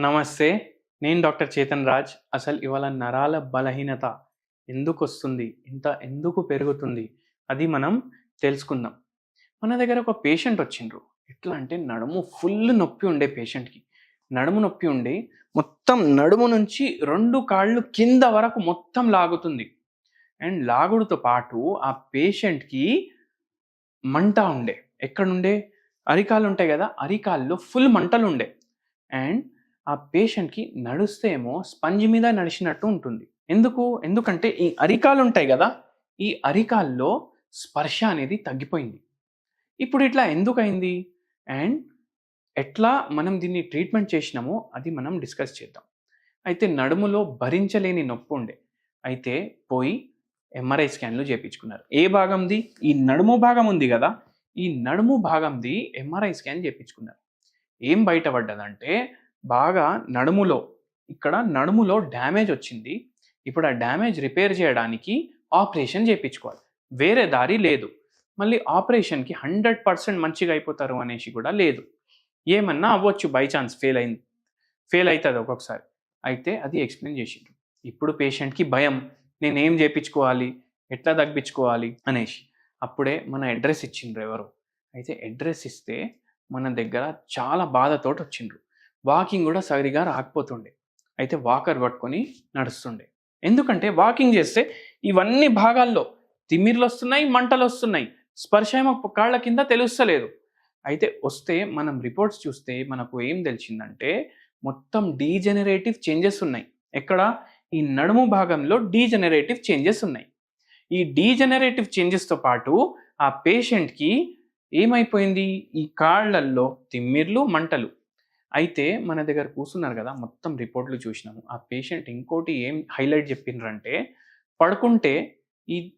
నమస్తే నేను డాక్టర్ చేతన్ రాజ్. అసలు ఇవాళ నరాల బలహీనత ఎందుకు వస్తుంది ఇంత ఎందుకు పెరుగుతుంది? అది మనం తెలుసుకుందాం. మన దగ్గర ఒక పేషెంట్ వచ్చిండ్రు. ఎట్లా అంటే నడుము ఫుల్ నొప్పి ఉండే పేషెంట్కి. నడుము నొప్పి ఉండి మొత్తం నడుము నుంచి రెండు కాళ్ళు కింద వరకు మొత్తం లాగుతుంది. అండ్ లాగుడుతో పాటు ఆ పేషెంట్కి మంట ఉండే. ఎక్కడుండే అరికాలు ఉంటాయి కదా అరికాల్లో ఫుల్ మంటలు ఉండే. అండ్ ఆ పేషెంట్కి నడుస్తే ఏమో స్పంజ్ మీద నడిచినట్టు ఉంటుంది. ఎందుకు? ఎందుకంటే ఈ అరికాలు ఉంటాయి కదా ఈ అరికాల్లో స్పర్శ అనేది తగ్గిపోయింది. ఇప్పుడు ఇట్లా ఎందుకు అయింది అండ్ ఎట్లా మనం దీన్ని ట్రీట్మెంట్ చేసినామో అది మనం డిస్కస్ చేద్దాం. అయితే నడుములో భరించలేని నొప్పి ఉండే. అయితే పోయి ఎంఆర్ఐ స్కాన్లు చేయించుకున్నారు ఏ భాగంది? ఈ నడుము భాగం ఉంది కదా ఈ నడుము భాగంది ఎంఆర్ఐ స్కాన్ చేయించుకున్నారు ఏం బయటపడ్డదంటే బాగా నడుములో ఇక్కడ నడుములో డ్యామేజ్ వచ్చింది. ఇప్పుడు ఆ డ్యామేజ్ రిపేర్ చేయడానికి ఆపరేషన్ చేయించుకోవాలి. వేరే దారి లేదు. మళ్ళీ ఆపరేషన్కి హండ్రెడ్ పర్సెంట్ మంచిగా అయిపోతారు అనేసి కూడా లేదు. ఏమన్నా అవ్వచ్చు బై ఛాన్స్ ఫెయిల్ అయింది. ఫెయిల్ అవుతుంది ఒక్కొక్కసారి. అయితే అది ఎక్స్ప్లెయిన్ చేసిండ్రు. ఇప్పుడు పేషెంట్కి భయం. నేనేం చేయించుకోవాలి? ఎట్లా తగ్గించుకోవాలి? అనేసి. అప్పుడే మన అడ్రస్ ఇచ్చిండ్రు ఎవరు. అయితే అడ్రస్ ఇస్తే మన దగ్గర చాలా బాధతోటి వచ్చిండ్రు. వాకింగ్ కూడా సరిగా రాకపోతుండే. అయితే వాకర్ పట్టుకొని నడుస్తుండే. ఎందుకంటే వాకింగ్ చేస్తే ఇవన్నీ భాగాల్లో తిమ్మిర్లు వస్తున్నాయి మంటలు వస్తున్నాయి స్పర్శ ఏమో కాళ్ళ కింద తెలుస్తలేదు. అయితే వస్తే మనం రిపోర్ట్స్ చూస్తే మనకు ఏం తెలిసిందంటే మొత్తం డీజెనరేటివ్ చేంజెస్ ఉన్నాయి. ఎక్కడ? ఈ నడుము భాగంలో డీజెనరేటివ్ చేంజెస్ ఉన్నాయి. ఈ డీజెనరేటివ్ చేంజెస్తో పాటు ఆ పేషెంట్కి ఏమైపోయింది? ఈ కాళ్ళల్లో తిమ్మిర్లు మంటలు. అయితే మన దగ్గర కూర్చున్నారు కదా మొత్తం రిపోర్ట్లు చూసినాము. ఆ పేషెంట్ ఇంకోటి ఏం హైలైట్ చెప్పిండ్రంటే పడుకుంటే ఈ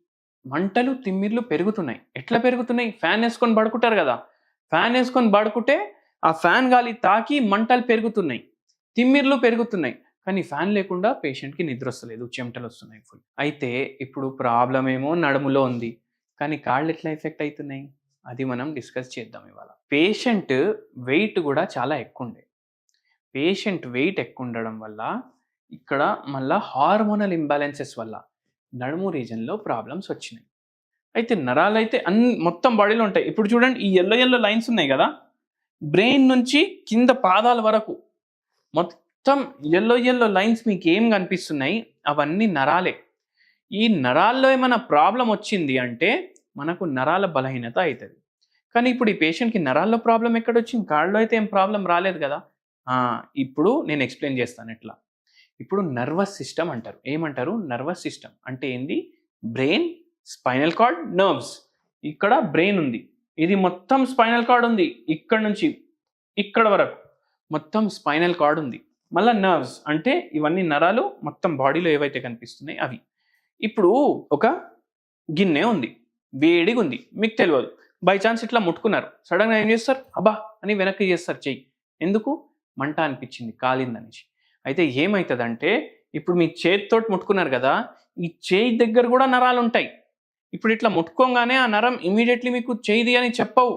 మంటలు తిమ్మిర్లు పెరుగుతున్నాయి. ఎట్లా పెరుగుతున్నాయి? ఫ్యాన్ వేసుకొని పడుకుంటారు కదా. ఫ్యాన్ వేసుకొని పడుకుంటే ఆ ఫ్యాన్ గాలి తాకి మంటలు పెరుగుతున్నాయి. తిమ్మిర్లు పెరుగుతున్నాయి. కానీ ఫ్యాన్ లేకుండా పేషెంట్కి నిద్ర వస్తలేదు చెమటలు వస్తున్నాయి ఫుల్ అయితే ఇప్పుడు ప్రాబ్లం ఏమో నడుములో ఉంది. కానీ కాళ్ళు ఎట్లా ఎఫెక్ట్ అవుతున్నాయి? అది మనం డిస్కస్ చేద్దాం ఇవాళ. పేషెంట్ వెయిట్ కూడా చాలా ఎక్కువ ఉండే. పేషెంట్ వెయిట్ ఎక్కువ ఉండడం వల్ల ఇక్కడ మళ్ళా హార్మోనల్ ఇంబ్యాలెన్సెస్ వల్ల నడుము రీజన్లో ప్రాబ్లమ్స్ వచ్చినాయి. అయితే నరాలు అయితే అన్ని మొత్తం బాడీలో ఉంటాయి. ఇప్పుడు చూడండి ఈ ఎల్లో ఎల్లో లైన్స్ ఉన్నాయి కదా బ్రెయిన్ నుంచి కింద పాదాల వరకు మొత్తం ఎల్లో ఎల్లో లైన్స్ మీకు ఏం కనిపిస్తున్నాయి? అవన్నీ నరాలే. ఈ నరాల్లో ఏమైనా ప్రాబ్లం వచ్చింది అంటే మనకు నరాల బలహీనత అవుతుంది కానీ ఇప్పుడు ఈ పేషెంట్కి నరాల్లో ప్రాబ్లం ఎక్కడ వచ్చింది కాళ్ళలో అయితే ఏం ప్రాబ్లం రాలేదు కదా. ఇప్పుడు నేను ఎక్స్ప్లెయిన్ చేస్తాను ఎట్లా. ఇప్పుడు నర్వస్ సిస్టమ్ అంటారు. ఏమంటారు? నర్వస్ సిస్టమ్ అంటే ఏంది? బ్రెయిన్ స్పైనల్ కార్డ్ నర్వ్స్ ఇక్కడ బ్రెయిన్ ఉంది. ఇది మొత్తం స్పైనల్ కార్డ్ ఉంది. ఇక్కడ నుంచి ఇక్కడ వరకు మొత్తం స్పైనల్ కార్డ్ ఉంది. మళ్ళీ నర్వ్స్ అంటే ఇవన్నీ నరాలు మొత్తం బాడీలో ఏవైతే కనిపిస్తున్నాయి అవి. ఇప్పుడు ఒక గిన్నె ఉంది. వేడిగా ఉంది. మీకు తెలియదు బై ఛాన్స్ ఇట్లా ముట్టుకున్నారు. సడన్గా ఏం చేస్తారు? అబ్బా! అని వెనక్కి చేస్తారు చెయ్యి. ఎందుకు? మంట అనిపించింది కాలిందనేసి. అయితే ఏమవుతుందంటే ఇప్పుడు మీ చేతితోటి ముట్టుకున్నారు కదా ఈ చేయి దగ్గర కూడా నరాలు ఉంటాయి. ఇప్పుడు ఇట్లా ముట్టుకోగానే ఆ నరం ఇమీడియట్లీ మీకు చేయిది అని చెప్పవు.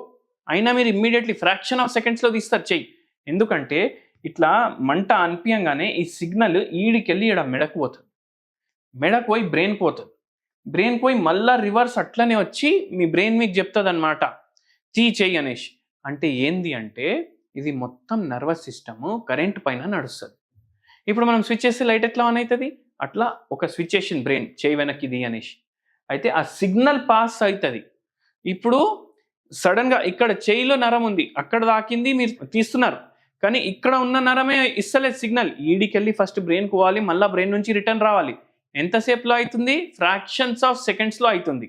అయినా మీరు ఇమ్మీడియట్లీ ఫ్రాక్షన్ ఆఫ్ సెకండ్స్లో తీస్తారు చెయ్యి ఎందుకంటే ఇట్లా మంట అనిపించగానే ఈ సిగ్నల్ ఈడికెళ్ళి ఈడ మెడకు పోతుంది. మెడకు పోయి బ్రెయిన్ పోతుంది. బ్రెయిన్ పోయి మళ్ళా రివర్స్ అట్లనే వచ్చి మీ బ్రెయిన్ మీకు చెప్తుంది అనమాట తీ చెయ్యి అనేసి. అంటే ఏంది అంటే ఇది మొత్తం నర్వస్ సిస్టమ్ కరెంట్ పైన నడుస్తుంది. ఇప్పుడు మనం స్విచ్ చేస్తే లైట్ ఎట్లా ఆన్ అవుతుంది అట్లా ఒక స్విచ్ చేసింది బ్రెయిన్ చేయి వెనక్కి ఇది అనేసి. అయితే ఆ సిగ్నల్ పాస్ అవుతుంది ఇప్పుడు సడన్గా ఇక్కడ చేయిలో నరం ఉంది. అక్కడ దాకింది మీరు తీస్తున్నారు. కానీ ఇక్కడ ఉన్న నరమే ఇస్తలేదు సిగ్నల్ ఈడికెళ్ళి ఫస్ట్ బ్రెయిన్ పోవాలి మళ్ళీ బ్రెయిన్ నుంచి రిటర్న్ రావాలి. ఎంతసేపులో అవుతుంది ఫ్రాక్షన్స్ ఆఫ్ సెకండ్స్లో అవుతుంది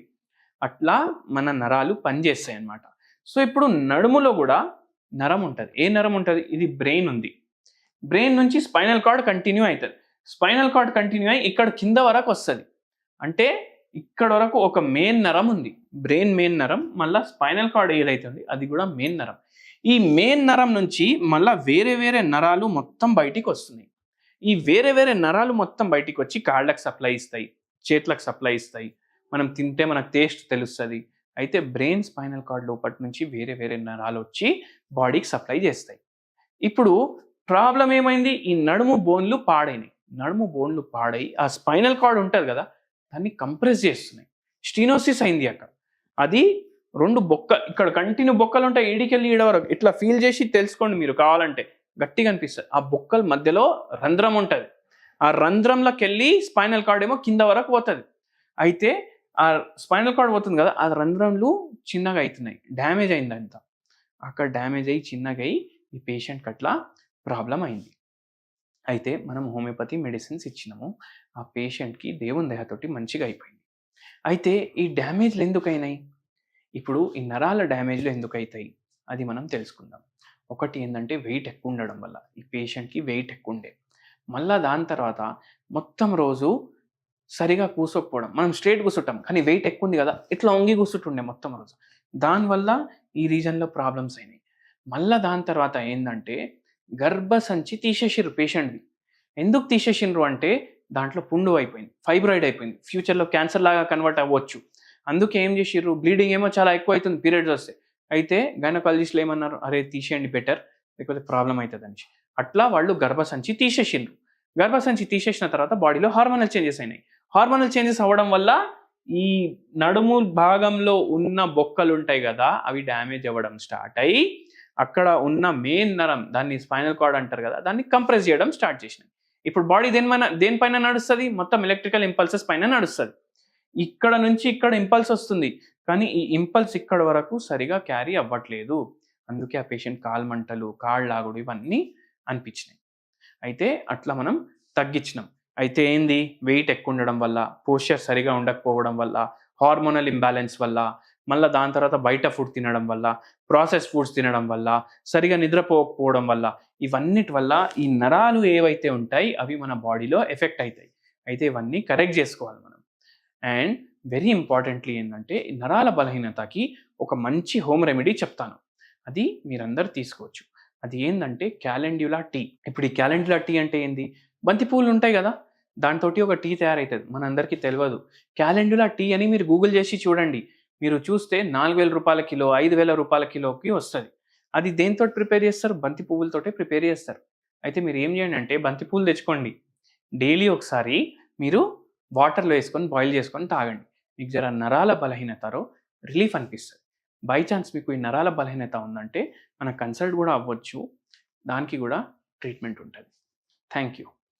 అట్లా మన నరాలు పనిచేస్తాయి అన్నమాట సో ఇప్పుడు నడుములో కూడా నరం ఉంటుంది. ఏ నరం ఉంటుంది? ఇది బ్రెయిన్ ఉంది. బ్రెయిన్ నుంచి స్పైనల్ కార్డ్ కంటిన్యూ అవుతుంది స్పైనల్ కార్డ్ కంటిన్యూ అయ్యి ఇక్కడ కింద వరకు వస్తుంది. అంటే ఇక్కడ వరకు ఒక మెయిన్ నరం ఉంది. బ్రెయిన్ మెయిన్ నరం మళ్ళీ స్పైనల్ కార్డ్ ఏదైతుంది అది కూడా మెయిన్ నరం. ఈ మెయిన్ నరం నుంచి మళ్ళీ వేరే వేరే నరాలు మొత్తం బయటికి వస్తున్నాయి. ఈ వేరే వేరే నరాలు మొత్తం బయటికి వచ్చి కాళ్ళకు సప్లై ఇస్తాయి. చేతులకు సప్లై ఇస్తాయి. మనం తింటే మనకు టేస్ట్ తెలుస్తుంది. అయితే బ్రెయిన్ స్పైనల్ కార్డ్ లోపటి నుంచి వేరే వేరే నరాలు వచ్చి బాడీకి సప్లై చేస్తాయి. ఇప్పుడు ప్రాబ్లం ఏమైంది? ఈ నడుము బోన్లు పాడైనాయి. నడుము బోన్లు పాడై ఆ స్పైనల్ కార్డ్ ఉంటుంది కదా దాన్ని కంప్రెస్ చేస్తున్నాయి. స్టీనోసిస్ అయింది అక్కడ. అది రెండు బొక్క ఇక్కడ కంటిన్యూ బొక్కలు ఉంటాయి ఈడికెళ్ళి ఈడ వరకు. ఇట్లా ఫీల్ చేసి తెలుసుకోండి మీరు కావాలంటే. గట్టిగా అనిపిస్తుంది. ఆ బొక్కల మధ్యలో రంధ్రం ఉంటుంది. ఆ రంధ్రంలోకి వెళ్ళి స్పైనల్ కార్డ్ ఏమో కింద వరకు పోతుంది. అయితే ఆ స్పైనల్ కార్డ్ పోతుంది కదా ఆ రంధ్రంలు చిన్నగా అవుతున్నాయి. డ్యామేజ్ అయింది అంతా అక్కడ డ్యామేజ్ అయ్యి చిన్నగా అయ్యి ఈ పేషెంట్కి అట్లా ప్రాబ్లం అయింది. అయితే మనం హోమియోపతి మెడిసిన్స్ ఇచ్చినాము. ఆ పేషెంట్కి దేవుని దయతోటి మంచిగా అయిపోయింది. అయితే ఈ డ్యామేజ్లు ఎందుకైనాయి ఇప్పుడు ఈ నరాల డ్యామేజ్లు ఎందుకు అవుతాయి? అది మనం తెలుసుకుందాం. ఒకటి ఏంటంటే వెయిట్ ఎక్కువ ఉండడం వల్ల. ఈ పేషెంట్కి వెయిట్ ఎక్కువ ఉండే. మళ్ళా దాని తర్వాత మొత్తం రోజు సరిగా కూర్చోకపోవడం మనం స్ట్రేట్ కూర్చుంటాం కానీ వెయిట్ ఎక్కువ ఉంది కదా. ఇట్లా వంగి కూర్చుంటుండే మొత్తం రోజు. దానివల్ల ఈ రీజన్లో ప్రాబ్లమ్స్ అయినాయి. మళ్ళీ దాని తర్వాత ఏంటంటే గర్భసంచి తీసేసిర్రు పేషెంట్ది ఎందుకు తీసేసిండ్రు అంటే దాంట్లో పుండు అయిపోయింది ఫైబ్రాయిడ్ అయిపోయింది. ఫ్యూచర్లో క్యాన్సర్ లాగా కన్వర్ట్ అవ్వచ్చు. అందుకే ఏం చేసిర్రు? బ్లీడింగ్ ఏమో చాలా ఎక్కువ అవుతుంది పీరియడ్స్ వస్తే. అయితే గైనకాలజిస్టులు ఏమన్నారు? అరే తీసేయండి బెటర్ లేకపోతే ప్రాబ్లం అవుతుంది అని అట్లా వాళ్ళు గర్భసంచి తీసేసిండ్రు గర్భసంచి తీసేసిన తర్వాత బాడీలో హార్మోనల్ చేంజెస్ అయినాయి. హార్మోనల్ చేంజెస్ అవ్వడం వల్ల ఈ నడుము భాగంలో ఉన్న బొక్కలు ఉంటాయి కదా అవి డ్యామేజ్ అవ్వడం స్టార్ట్ అయ్యి అక్కడ ఉన్న మెయిన్ నరం దాన్ని స్పైనల్ కార్డ్ అంటారు కదా దాన్ని కంప్రెస్ చేయడం స్టార్ట్ చేసినాయి. ఇప్పుడు బాడీ దేనిపైన దేనిపైన నడుస్తుంది? మొత్తం ఎలక్ట్రికల్ ఇంపల్సెస్ పైన నడుస్తుంది. ఇక్కడ నుంచి ఇక్కడ ఇంపల్స్ వస్తుంది కానీ ఈ ఇంపల్స్ ఇక్కడ వరకు సరిగా క్యారీ అవ్వట్లేదు. అందుకే ఆ పేషెంట్ కాలు మంటలు లాగుడు ఇవన్నీ అనిపించినాయి. అయితే అట్లా మనం తగ్గించినాం. అయితే ఏంది? వెయిట్ ఎక్కువ ఉండడం వల్ల పోస్చర్ సరిగా ఉండకపోవడం వల్ల హార్మోనల్ ఇంబ్యాలెన్స్ వల్ల మళ్ళీ దాని తర్వాత బయట ఫుడ్ తినడం వల్ల ప్రాసెస్ ఫుడ్స్ తినడం వల్ల సరిగా నిద్రపోకపోవడం వల్ల ఇవన్నిటి వల్ల ఈ నరాలు ఏవైతే ఉంటాయి అవి మన బాడీలో ఎఫెక్ట్ అవుతాయి అయితే ఇవన్నీ కరెక్ట్ చేసుకోవాలి మనం. అండ్ వెరీ ఇంపార్టెంట్లీ ఏంటంటే నరాల బలహీనతకి ఒక మంచి హోమ్ రెమెడీ చెప్తాను. అది మీరందరూ తీసుకోవచ్చు. అది ఏంటంటే క్యాలెండ్యులా టీ. ఇప్పుడు ఈ క్యాలెండ్యులా టీ అంటే ఏంది? బంతి పూలు ఉంటాయి కదా? దాంతో ఒక టీ తయారవుతుంది మనందరికీ తెలియదు క్యాలెండులా టీ అని మీరు గూగుల్ చేసి చూడండి. మీరు చూస్తే నాలుగు వేల రూపాయల కిలో ఐదు వేల రూపాయల కిలోకి వస్తుంది. అది దేంతో ప్రిపేర్ చేస్తారు? బంతి పువ్వులతోటే ప్రిపేర్ చేస్తారు. అయితే మీరు ఏం చేయండి అంటే బంతి పువ్వులు తెచ్చుకోండి. డైలీ ఒకసారి మీరు వాటర్లో వేసుకొని బాయిల్ చేసుకొని తాగండి. మీకు జర నరాల బలహీనతలో రిలీఫ్ అనిపిస్తుంది. బై ఛాన్స్ మీకు ఈ నరాల బలహీనత ఉందంటే మన కన్సల్ట్ కూడా అవ్వచ్చు. దానికి కూడా ట్రీట్మెంట్ ఉంటుంది. Thank you.